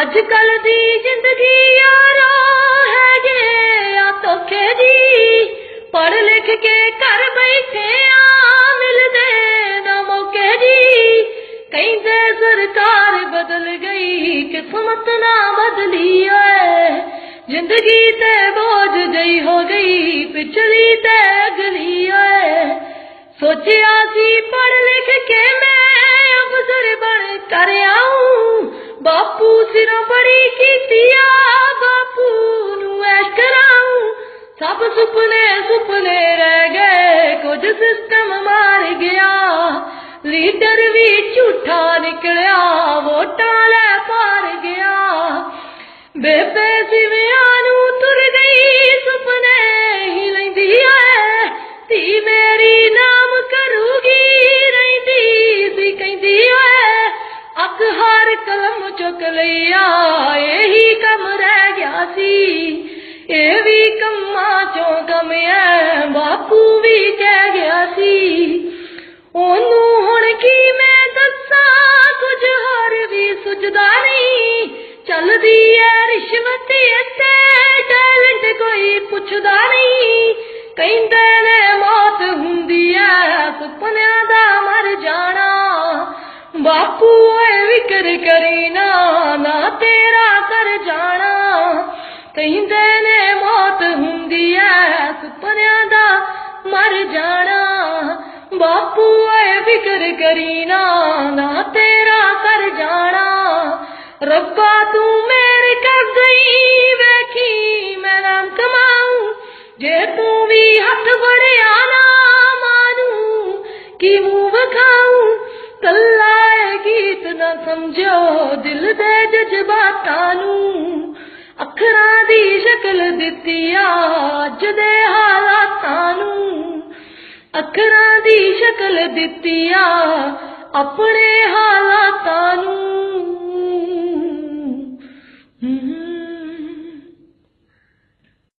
ਅੱਜ ਕੱਲ ਦੀ ਜ਼ਿੰਦਗੀ ਯਾਰਾ ਹੈਗੇ ਆ ਧੋਖੇ ਦੀ। ਪੜ ਲਿਖ ਕੇ ਘਰ ਬੈਠੇ ਆ, ਮਿਲਦੇ ਨਾ ਮੌਕੇ ਜੀ ਕਹਿੰਦੇ ਸਰਕਾਰ ਬਦਲ ਗਈ, ਕਿਸਮਤ ਨਾ ਬਦਲੀ ਓਏ। ਜ਼ਿੰਦਗੀ ਤੇ ਬੋਝ ਜਈ ਹੋ ਗਈ, ਪਿਛਲੀ ਤੇ ਅਗਲੀ ਓਏ। ਸੋਚਿਆ ਸੀ ਪੜ ਲਿਖ ਕੇ ਮੈਂ ਅਫਸਰ ਬਣ ਕਰ ਆऊं ਬਾਪੂ ਬੜੀ ਕੀਤੀਆ ਬਾਪੂ ਨੂੰ ਐਸ਼ ਕਰਾऊं ਸਭ ਸੁਪਨੇ ਸੁਪਨੇ ਰਹਿ ਗਏ, ਕੁਝ ਸਿਸਟਮ ਮਾਰ ਗਿਆ। ਲੀਡਰ ਵੀ ਝੂਠਾ ਨਿਕਲਿਆ, ਵੋਟਾਂ ਲੈ ਪਾਰ ਗਿਆ। ਬੇਬੇ ਸਿਵਿਆਂ ਨੂੰ ਤੁਰ ਗਈ ਸੁਪਨੇ ਚੁੱਕ ਲਈਆ ਇਹੀ ਕੰਮ ਰਹਿ ਗਿਆ ਸੀ। ਇਹ ਵੀ ਕੰਮਾਂ ਚੋਂ ਕੰਮ ਬਾਪੂ ਵੀ ਕਹਿ ਗਿਆ ਸੀ। ਉਹਨੂੰ ਹੁਣ ਕੀ ਮੈਂ ਦੱਸਾਂ, ਕੁਝ ਹੋਰ ਵੀ ਸੁਝਦਾ ਨਹੀਂ। ਚੱਲਦੀ ਐ ਰਿਸ਼ਵਤ ਇੱਥੇ ਟੈਲੈਂਟ ਕੋਈ ਪੁੱਛਦਾ ਨਹੀਂ। ਕਹਿੰਦੇ ਨੇ ਬਾਪੂ ਓਏ ਵਿਕਰ ਕਰੀ ਨਾ ਨਾ ਤੇਰਾ ਕਰ ਜਾਣਾ। ਕਹਿੰਦੇ ਨੇ ਮੌਤ ਹੁੰਦੀ ਐ, ਸੁਪਨਿਆਂ ਦਾ ਮਰ ਜਾਣਾ। ਬਾਪੂ ਓਏ ਫਿਕਰ ਕਰੀ ਨਾ ਨਾ ਤੇਰਾ ਕਰ ਜਾਣਾ। ਰੱਬਾ, ਤੂੰ ਮੇਰੇ ਕਰ ਗਈ, ਵੇਖੀ ਮੈਂ ਨਾਮ ਕਮਾਉਂ ਜੇ ਤੂੰ ਵੀ ਹੱਥ ਵੜਿਆ ਨਾ ਮਾਨੂੰ, ਕੀ ਮੂੰਹ ਵਿਖਾਉਂ ਕੱਲਾ ਸਮਝੋ ਦਿਲ ਦੇ ਜਜ਼ਬਾਤਾਂ ਨੂੰ। ਅੱਖਰਾਂ ਦੀ ਸ਼ਕਲ ਦਿੱਤੀ ਆ ਅੱਜ ਦੇ ਹਾਲਾਤਾਂ ਨੂੰ। ਅੱਖਰਾਂ ਦੀ ਸ਼ਕਲ ਦਿੱਤੀ ਆ ਆਪਣੇ ਹਾਲਾਤਾਂ ਨੂੰ।